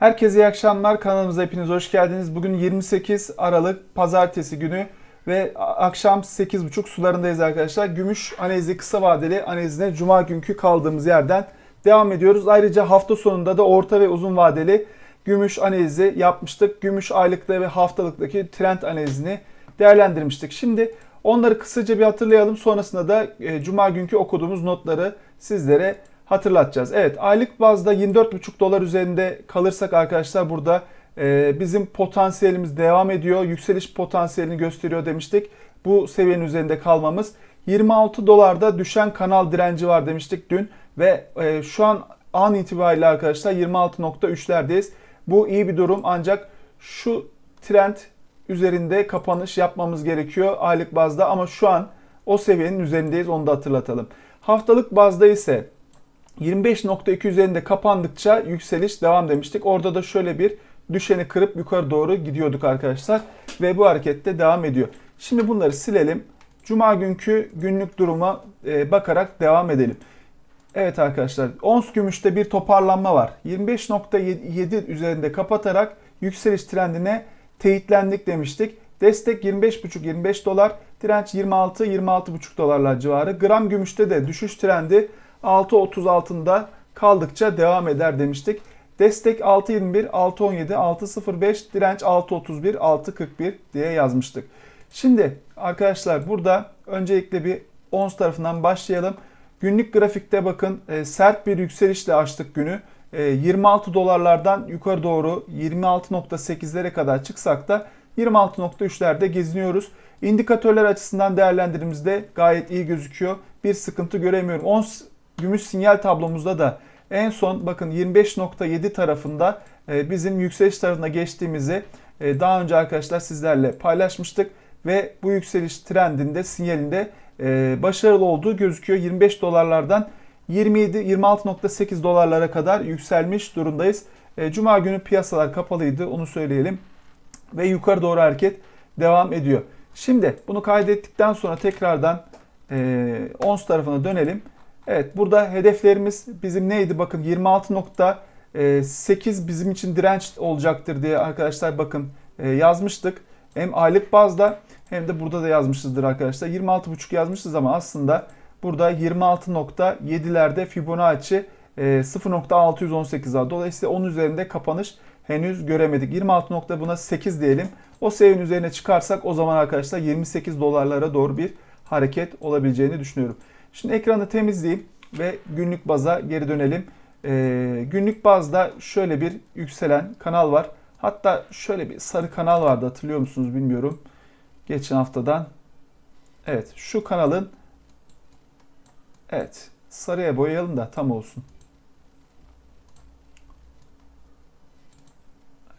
Herkese iyi akşamlar. Kanalımıza hepiniz hoş geldiniz. Bugün 28 Aralık Pazartesi günü ve akşam 8.30 sularındayız arkadaşlar. Gümüş analizi kısa vadeli analizine Cuma günkü kaldığımız yerden devam ediyoruz. Ayrıca hafta sonunda da orta ve uzun vadeli gümüş analizi yapmıştık. Gümüş aylıkta ve haftalıktaki trend analizini değerlendirmiştik. Şimdi onları kısaca bir hatırlayalım. Sonrasında da e, Cuma günkü okuduğumuz notları sizlere hatırlatacağız. Evet aylık bazda 24,5 dolar üzerinde kalırsak arkadaşlar burada e, bizim potansiyelimiz devam ediyor. Yükseliş potansiyelini gösteriyor demiştik. Bu seviyenin üzerinde kalmamız. 26 dolarda düşen kanal direnci var demiştik dün ve e, şu an an itibariyle arkadaşlar 26.3'lerdeyiz. Bu iyi bir durum ancak şu trend üzerinde kapanış yapmamız gerekiyor aylık bazda ama şu an o seviyenin üzerindeyiz onu da hatırlatalım. Haftalık bazda ise 25.2 üzerinde kapandıkça yükseliş devam demiştik. Orada da şöyle bir düşeni kırıp yukarı doğru gidiyorduk arkadaşlar. Ve bu harekette devam ediyor. Şimdi bunları silelim. Cuma günkü günlük duruma e, bakarak devam edelim. Evet arkadaşlar ons gümüşte bir toparlanma var. 25.7 üzerinde kapatarak yükseliş trendine teyitlendik demiştik. Destek 25.5-25 dolar, direnç 26-26.5 dolarlar civarı. Gram gümüşte de düşüş trendi 6.30 altında kaldıkça devam eder demiştik. Destek 6.21, 6.17, 6.05, direnç 6.31, 6.41 diye yazmıştık. Şimdi arkadaşlar burada öncelikle bir ons tarafından başlayalım. Günlük grafikte bakın e, sert bir yükselişle açtık günü. E, 26 dolarlardan yukarı doğru 26.8'lere kadar çıksak da 26.3'lerde geziniyoruz. İndikatörler açısından değerlendirdiğimizde gayet iyi gözüküyor. Bir sıkıntı göremiyorum. Ons gümüş sinyal tablomuzda da en son bakın 25.7 tarafında e, bizim yükseliş tarafına geçtiğimizi e, daha önce arkadaşlar sizlerle paylaşmıştık ve bu yükseliş trendinde sinyalinde e, başarılı olduğu gözüküyor. 25 dolarlardan 27 26.8 dolarlara kadar yükselmiş durumdayız. Cuma günü piyasalar kapalıydı onu söyleyelim ve yukarı doğru hareket devam ediyor. Şimdi bunu kaydettikten sonra tekrardan ons tarafına dönelim. Evet burada hedeflerimiz bizim neydi? Bakın 26.8 bizim için direnç olacaktır diye arkadaşlar bakın e, yazmıştık. Hem aylık bazda hem de burada da yazmışızdır arkadaşlar. 26.5 yazmışız ama aslında burada 26.7'lerde Fibonacci 0.618 var. Dolayısıyla onun üzerinde kapanış henüz göremedik. 26 nokta buna 8 diyelim. O seviyenin üzerine çıkarsak o zaman arkadaşlar 28 dolarlara doğru bir hareket olabileceğini düşünüyorum. Şimdi ekranı temizleyeyim ve günlük baza geri dönelim. Ee, günlük bazda şöyle bir yükselen kanal var. Hatta şöyle bir sarı kanal vardı hatırlıyor musunuz bilmiyorum. Geçen haftadan. Evet şu kanalın evet sarıya boyayalım da tam olsun.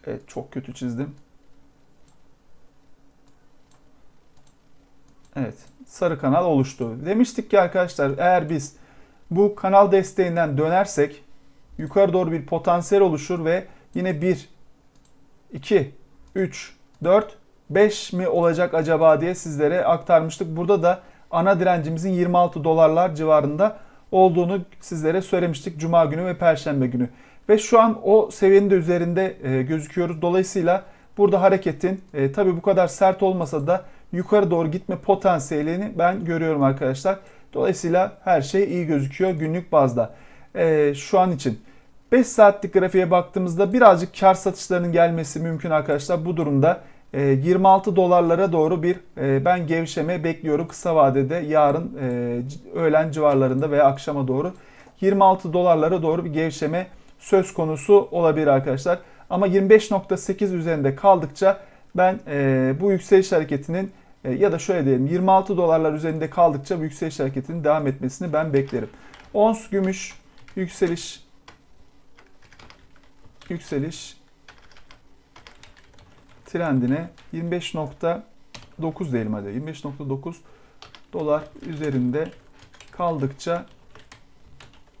Evet çok kötü çizdim. Evet sarı kanal oluştu. Demiştik ki arkadaşlar eğer biz bu kanal desteğinden dönersek yukarı doğru bir potansiyel oluşur ve yine 1, 2, 3, 4, 5 mi olacak acaba diye sizlere aktarmıştık. Burada da ana direncimizin 26 dolarlar civarında olduğunu sizlere söylemiştik Cuma günü ve Perşembe günü. Ve şu an o seviyenin de üzerinde e, gözüküyoruz. Dolayısıyla burada hareketin e, tabi bu kadar sert olmasa da yukarı doğru gitme potansiyelini ben görüyorum arkadaşlar. Dolayısıyla her şey iyi gözüküyor günlük bazda. Ee, şu an için 5 saatlik grafiğe baktığımızda birazcık kar satışlarının gelmesi mümkün arkadaşlar. Bu durumda 26 e, dolarlara doğru bir e, ben gevşeme bekliyorum kısa vadede yarın e, öğlen civarlarında veya akşama doğru 26 dolarlara doğru bir gevşeme söz konusu olabilir arkadaşlar. Ama 25.8 üzerinde kaldıkça ben bu yükseliş hareketinin ya da şöyle diyelim 26 dolarlar üzerinde kaldıkça bu yükseliş hareketinin devam etmesini ben beklerim. Ons gümüş yükseliş yükseliş trendine 25.9 diyelim hadi 25.9 dolar üzerinde kaldıkça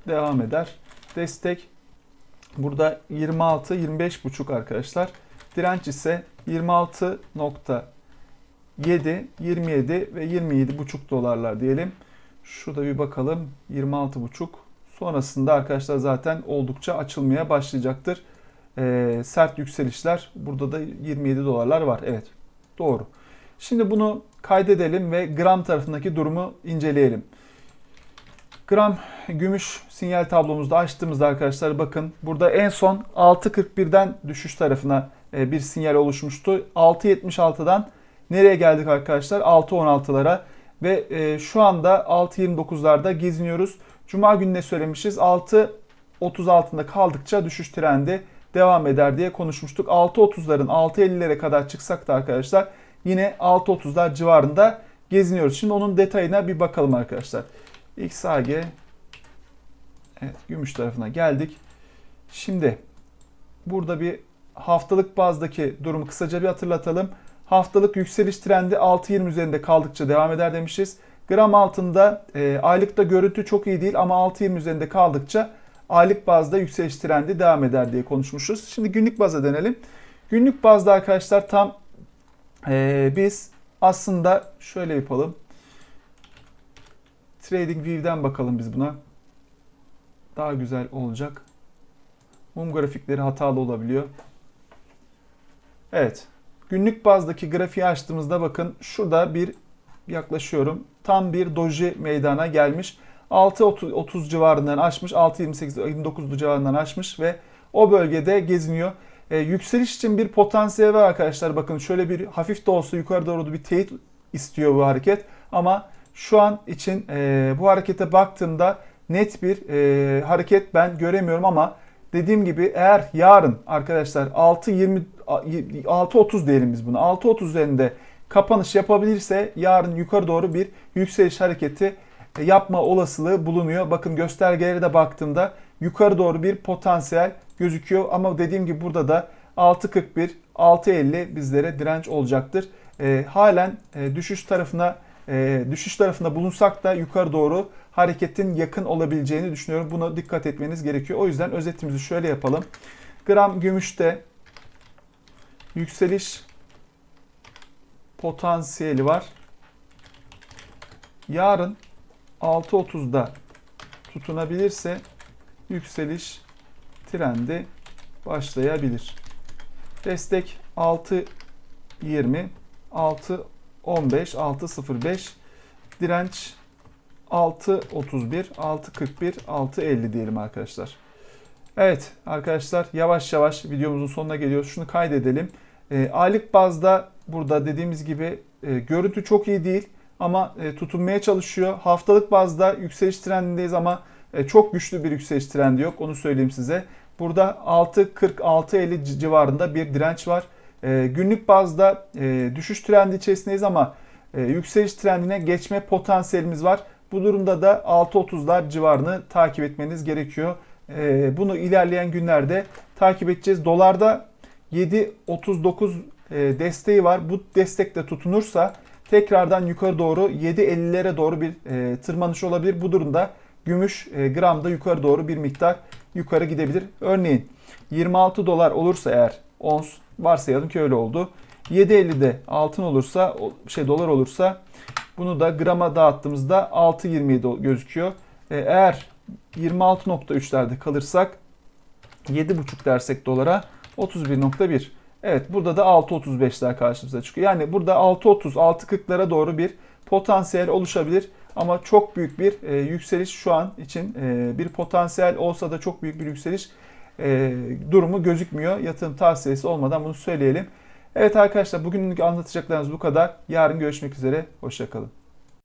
devam eder. Destek burada 26 25.5 arkadaşlar. Direnç ise 26. 7, 27 ve 27,5 dolarlar diyelim. Şurada bir bakalım 26,5. Sonrasında arkadaşlar zaten oldukça açılmaya başlayacaktır. e, sert yükselişler. Burada da 27 dolarlar var. Evet doğru. Şimdi bunu kaydedelim ve gram tarafındaki durumu inceleyelim. Gram gümüş sinyal tablomuzda açtığımızda arkadaşlar bakın burada en son 6.41'den düşüş tarafına e, bir sinyal oluşmuştu. 6.76'dan nereye geldik arkadaşlar? 6.16'lara ve e, şu anda 6.29'larda geziniyoruz. Cuma günü ne söylemişiz? 6.30 altında kaldıkça düşüş trendi devam eder diye konuşmuştuk. 6.30'ların 6.50'lere kadar çıksak da arkadaşlar yine 6.30'lar civarında geziniyoruz. Şimdi onun detayına bir bakalım arkadaşlar. XAG evet, gümüş tarafına geldik. Şimdi burada bir haftalık bazdaki durumu kısaca bir hatırlatalım. Haftalık yükseliş trendi 6.20 üzerinde kaldıkça devam eder demişiz. Gram altında e, aylıkta görüntü çok iyi değil ama 6.20 üzerinde kaldıkça aylık bazda yükseliş trendi devam eder diye konuşmuşuz. Şimdi günlük baza dönelim. Günlük bazda arkadaşlar tam e, biz aslında şöyle yapalım. Trading View'den bakalım biz buna. Daha güzel olacak. Mum grafikleri hatalı olabiliyor. Evet. Günlük bazdaki grafiği açtığımızda bakın şurada bir yaklaşıyorum. Tam bir doji meydana gelmiş. 6.30 civarından açmış. 6.28-29 civarından açmış ve o bölgede geziniyor. Ee, yükseliş için bir potansiyel var arkadaşlar. Bakın şöyle bir hafif de olsa yukarı doğru bir teyit istiyor bu hareket. Ama şu an için e, bu harekete baktığımda net bir e, hareket ben göremiyorum ama dediğim gibi eğer yarın arkadaşlar 6.20 6.30 diyelim biz bunu 6.30 üzerinde kapanış yapabilirse yarın yukarı doğru bir yükseliş hareketi e, yapma olasılığı bulunuyor. Bakın göstergelere de baktığımda yukarı doğru bir potansiyel gözüküyor ama dediğim gibi burada da 6.41 6.50 bizlere direnç olacaktır. E, halen e, düşüş tarafına e, düşüş tarafında bulunsak da yukarı doğru hareketin yakın olabileceğini düşünüyorum. Buna dikkat etmeniz gerekiyor. O yüzden özetimizi şöyle yapalım. Gram gümüşte yükseliş potansiyeli var. Yarın 6.30'da tutunabilirse yükseliş trendi başlayabilir. Destek 6.20 6 15, 6.05. Direnç 6.31, 6.41, 6.50 diyelim arkadaşlar. Evet arkadaşlar yavaş yavaş videomuzun sonuna geliyoruz. Şunu kaydedelim. E, aylık bazda burada dediğimiz gibi e, görüntü çok iyi değil ama e, tutunmaya çalışıyor. Haftalık bazda yükseliş trendindeyiz ama e, çok güçlü bir yükseliş trendi yok. Onu söyleyeyim size. Burada 6.40-6.50 civarında bir direnç var. E, günlük bazda e, düşüş trendi içerisindeyiz ama e, yükseliş trendine geçme potansiyelimiz var. Bu durumda da 6.30'lar civarını takip etmeniz gerekiyor. E, bunu ilerleyen günlerde takip edeceğiz. Dolarda 7.39 e, desteği var. Bu destek de tutunursa tekrardan yukarı doğru 7.50'lere doğru bir e, tırmanış olabilir. Bu durumda gümüş e, gramda yukarı doğru bir miktar yukarı gidebilir. Örneğin 26 dolar olursa eğer ons Varsayalım ki öyle oldu. 7.50'de altın olursa, şey dolar olursa bunu da grama dağıttığımızda 6.27 gözüküyor. Eğer 26.3'lerde kalırsak 7.5 dersek dolara 31.1. Evet burada da 6.35'ler karşımıza çıkıyor. Yani burada 6.30, 6.40'lara doğru bir potansiyel oluşabilir. Ama çok büyük bir e, yükseliş şu an için e, bir potansiyel olsa da çok büyük bir yükseliş e, durumu gözükmüyor. Yatırım tavsiyesi olmadan bunu söyleyelim. Evet arkadaşlar bugünlük anlatacaklarımız bu kadar. Yarın görüşmek üzere. Hoşçakalın.